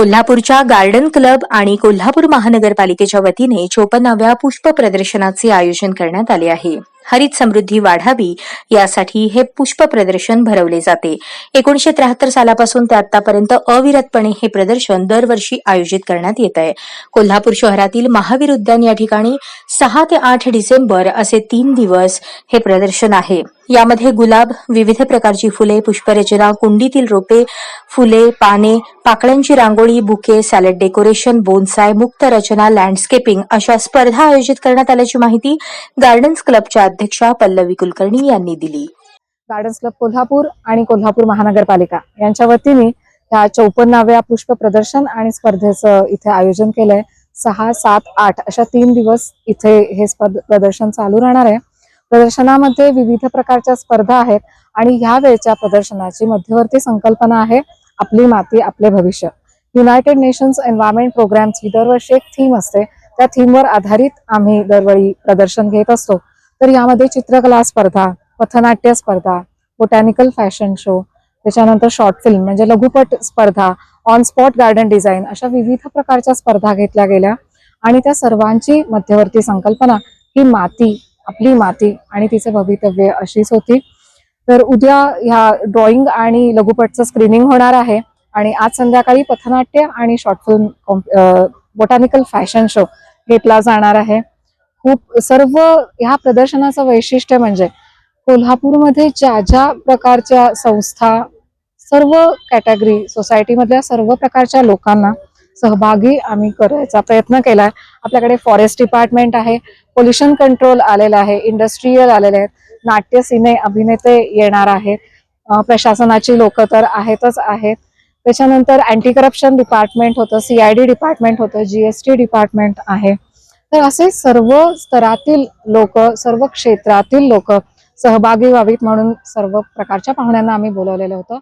कोल्हापूरच्या garden club आणि कोल्हापूर महानगरपालिकेच्या वतीने चोपन्नाव्या पुष्प प्रदर्शनाचे आयोजन करण्यात आले आहे. हरित समृद्धी वाढावी यासाठी हे पुष्प प्रदर्शन भरवले जाते. एकोणीशे त्र्याहत्तर सालापासून ते आतापर्यंत अविरतपणे हे प्रदर्शन दरवर्षी आयोजित करण्यात येत आहे. कोल्हापूर शहरातील महावीर उद्यान या ठिकाणी सहा ते आठ डिसेंबर असे तीन दिवस हे प्रदर्शन आहे. यामध्ये गुलाब विविध प्रकारची फुले पुष्परचना कुंडीतील रोपे फुले पाने पाकळ्यांची रांगोळी बुके सॅलड डेकोरेशन बोनसाय मुक्त रचना लँडस्केपिंग अशा स्पर्धा आयोजित करण्यात आल्याची माहिती गार्डन्स क्लबच्या अध्यक्षा पल्लवी कुलकर्णी यांनी दिली. गार्डन्स क्लब कोल्हापूर आणि कोल्हापूर महानगरपालिका यांच्या वतीने ह्या चौपन्नाव्या पुष्प प्रदर्शन आणि स्पर्धेचं इथे आयोजन केलंय. सहा सात आठ अशा तीन दिवस इथे हे स्पर्ध प्रदर्शन चालू राहणार आहे. प्रदर्शनामध्ये विविध प्रकारच्या स्पर्धा आहेत आणि ह्या वेळच्या प्रदर्शनाची मध्यवर्ती संकल्पना आहे आपली माती आपले भविष्य. युनायटेड नेशन्स एन्व्हायरमेंट प्रोग्रामची दरवर्षी एक थीम असते. त्या थीमवर आधारित आम्ही दरवेळी प्रदर्शन घेत असतो. तर यामध्ये चित्रकला स्पर्धा पथनाट्य स्पर्धा बोटॅनिकल फॅशन शो त्याच्यानंतर शॉर्ट फिल्म म्हणजे लघुपट स्पर्धा ऑन स्पॉट गार्डन डिझाईन अशा विविध प्रकारच्या स्पर्धा घेतल्या गेल्या. आणि त्या सर्वांची मध्यवर्ती संकल्पना ही माती आपली माती आणि तिचे भवितव्य अशीच होती. तर उद्या ह्या ड्रॉइंग आणि लघुपटचं स्क्रीनिंग होणार आहे. आणि आज संध्याकाळी पथनाट्य आणि short film botanical fashion show घेतला जाणार आहे. खूप सर्व ह्या प्रदर्शनाचं वैशिष्ट्य म्हणजे कोल्हापूरमध्ये ज्या ज्या प्रकारच्या संस्था सर्व कॅटेगरी सोसायटीमधल्या सर्व प्रकारच्या लोकांना सहभागी आम्ही करायचा प्रयत्न केला आहे. आपल्याकडे फॉरेस्ट डिपार्टमेंट आहे पोल्युशन कंट्रोल आलेलं आहे इंडस्ट्रीयल आलेले आहेत नाट्य सिने अभिनेते येणार आहेत प्रशासनाची लोक तर आहेतच आहेत. त्याच्यानंतर अँटी करप्शन डिपार्टमेंट होतं सीआयडी डिपार्टमेंट होतं जीएसटी डिपार्टमेंट आहे. तर असे सर्व स्तरातील लोक सर्व क्षेत्रातील लोक सहभागी व्हावीत म्हणून सर्व प्रकारच्या पाहुण्यांना आम्ही बोलवलेलं होतं.